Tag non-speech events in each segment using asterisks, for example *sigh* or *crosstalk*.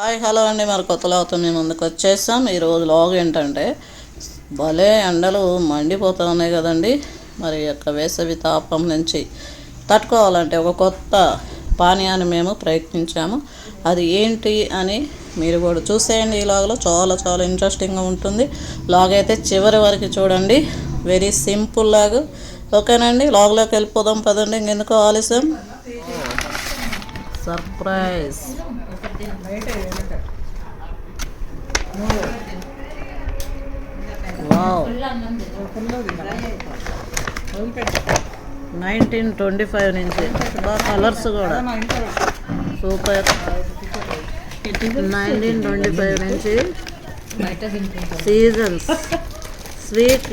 Hi hello అండి. మరి కొత్తలో అవుతుంది. మేము ముందుకు వచ్చేసాం. ఈరోజు లాగ్ ఏంటంటే భలే ఎండలు మండిపోతూ ఉన్నాయి కదండి. మరి యొక్క వేసవి తాపం నుంచి తట్టుకోవాలంటే ఒక కొత్త పానీయాన్ని మేము ప్రయత్నించాము. అది ఏంటి అని మీరు కూడా చూసేయండి. ఈ లాగ్లో చాలా చాలా ఇంట్రెస్టింగ్గా ఉంటుంది. లాగ్ అయితే చివరి వరకు చూడండి. Very simple log. ఓకేనండి. లాగ్లోకి వెళ్ళిపోదాం పదండి. ఇంకెందుకు ఆలస్యం? సర్ప్రైజ్ నైన్టీన్ ట్వంటీ ఫైవ్ నుంచి. బాగా కలర్స్ కూడా. సూపర్. నైన్టీన్ ట్వంటీ ఫైవ్ నుంచి సీజన్స్. స్వీట్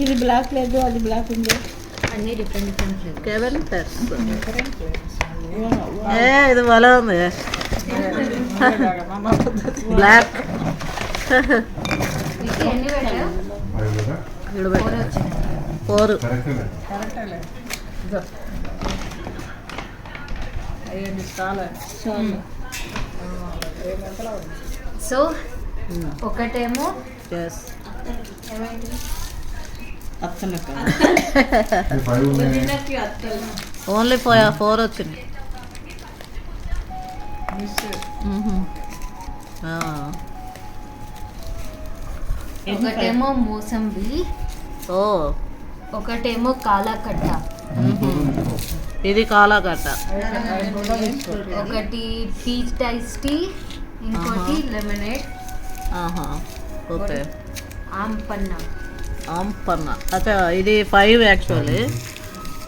ఇది బ్లాక్ లేదు అది బ్లాక్ ఉంది. అన్ని డిఫరెంట్ డిఫరెంట్ కెవెన్ పెర్స్ ఏ ఇది భలే ఉంది బ్లాక్ ఎన్ని పెట్టావు ఫోర్ సో ఒకటేమో ఎస్ ఓన్లీ ఫోర్ ఫోర్ వచ్చింది. ఒకటేమో మోసంబి. ఓ. ఒకటేమో కాలాకట్ట. ఇది కాలాగట్ట ఒకటి పీచ్ టైస్ టీ ఇంకోటి లెమనేడ్ ఆహా. ఓకే. ఆంపన్న ఆంపన్న అచ్చా ఇది ఫైవ్ యాక్చువల్లీ.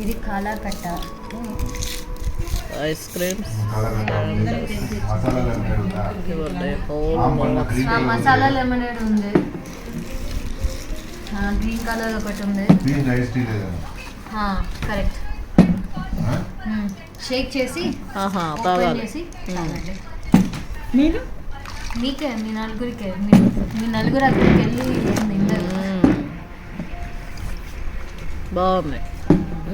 ఇది కాలాకట్ట. Ice creams. ఆ, మసాలా లెమనేడ్ ఉంది. గ్రీన్ కలర్ ఒకటి ఉంది. కరెక్ట్ షేక్ చేసి ఆహా ఓపెన్ తాగాలి. చేసి. మీరు మీకే మీ నలుగురికే. మీ- నలుగురు అక్కడికి వెళ్ళి ఏం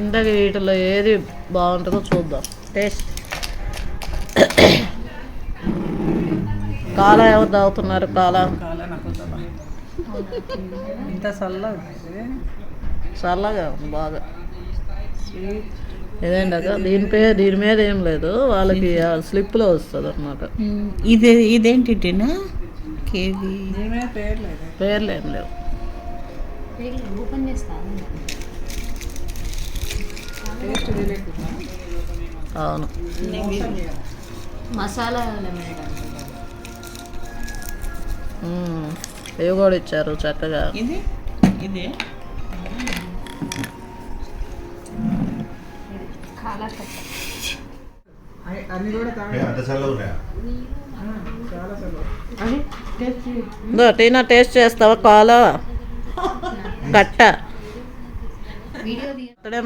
ఇంతకు వీటిలో ఏది బాగుంటుందో చూద్దాం. టేస్ట్. కాలా ఎవరు తాగుతున్నారు? కాలా. ఇంత చల్ల చల్లగా ఉంది బాగా. ఏదేంటాక దీని పే దీని మీద ఏం లేదు. వాళ్ళకి స్లిప్లో వస్తుంది అనమాట ఇది ఇదేంటి కేవీ. పేర్లు ఏం లేవు. అవును. మసాలా. ఇవి కూడా ఇచ్చారు చక్కగా. ఇది? ఇందో? టీనా టేస్ట్ చేస్తావా కాలా? *laughs* కట్ట వీడియో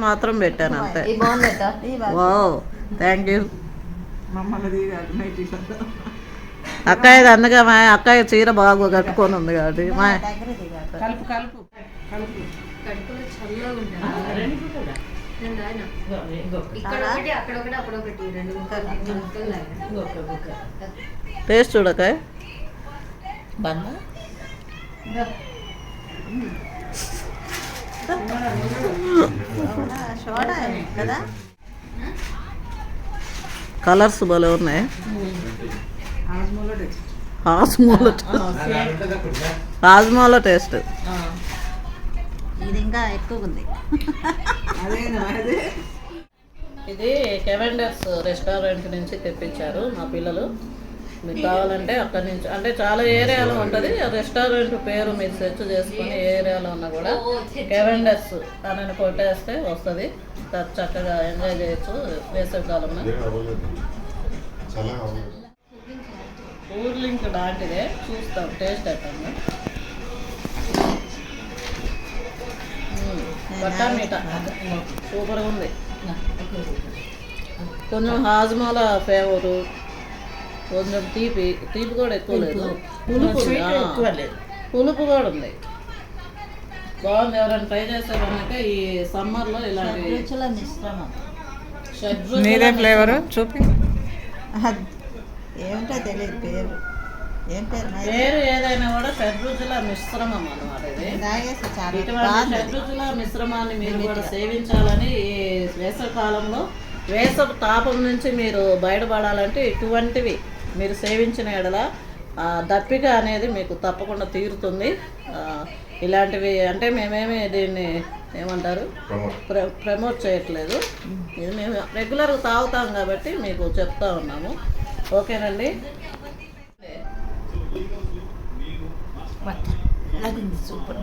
మాత్రం పెట్టాను అంతే. వావ్ థ్యాంక్ యూ అక్కయ్య అందుకే మా అక్కయ్య చీర బాగా కట్టుకొని ఉంది కాబట్టి మా కలుపు కలుపు. టేస్ట్ చూడకాయ బందా? కలర్స్ భలే ఉన్నాయి. హాస్మోలో హాస్మోలో టేస్ట్. ఇది ఇంకా ఎక్కువ ఉంది. ఇది? కెవెండర్స్ రెస్టారెంట్ నుంచి తెప్పించారు మా పిల్లలు. మీకు కావాలంటే అక్కడి నుంచి అంటే చాలా ఏరియాలో ఉంటుంది. ఆ రెస్టారెంట్ పేరు మీరు సెర్చ్ చేసుకొని ఏ ఏరియాలో ఉన్నా కూడా కెవెండర్స్ అని కొట్టేస్తే వస్తుంది. చక్కగా ఎంజాయ్ చేయొచ్చు వేసవి కాలంలో. చాలా కూలింగ్ లాంటిదే. చూస్తాం టేస్ట్ ఎట్టుందో బట్టామీట సూపర్గా ఉంది. కొంచెం హాజ్మాల ఫ్లేవరు కొంచెం తీపి తీపి కూడా ఎక్కువ లేదు. పులుపు. పులుపు కూడా ఉంది. బాగుంది. ఎవరైనా ట్రై చేస్తే కనుక ఈ సమ్మర్లో ఇలాంటి ఫ్లేవర్? చూపి. ఏమిటో తెలియదు పేరు. ఏం పేరు? పేరు ఏదైనా కూడా షడ్రుచుల మిశ్రమం అన్నమాట ఇది. ఇటువంటి షడ్రుచుల మిశ్రమాన్ని మీరు కూడా సేవించాలని ఈ వేసవి కాలంలో వేసవి తాపం నుంచి మీరు బయటపడాలంటే ఇటువంటివి మీరు సేవించిన ఎడల ఆ, దప్పిక అనేది మీకు తప్పకుండా తీరుతుంది. ఇలాంటివి అంటే మేమేమి దీన్ని ఏమంటారు? ప్ర ప్రమోట్ చేయట్లేదు. ఇది మేము రెగ్యులర్గా తాగుతాం కాబట్టి మీకు చెప్తా ఉన్నాము. ఓకేనండి? సూపర్.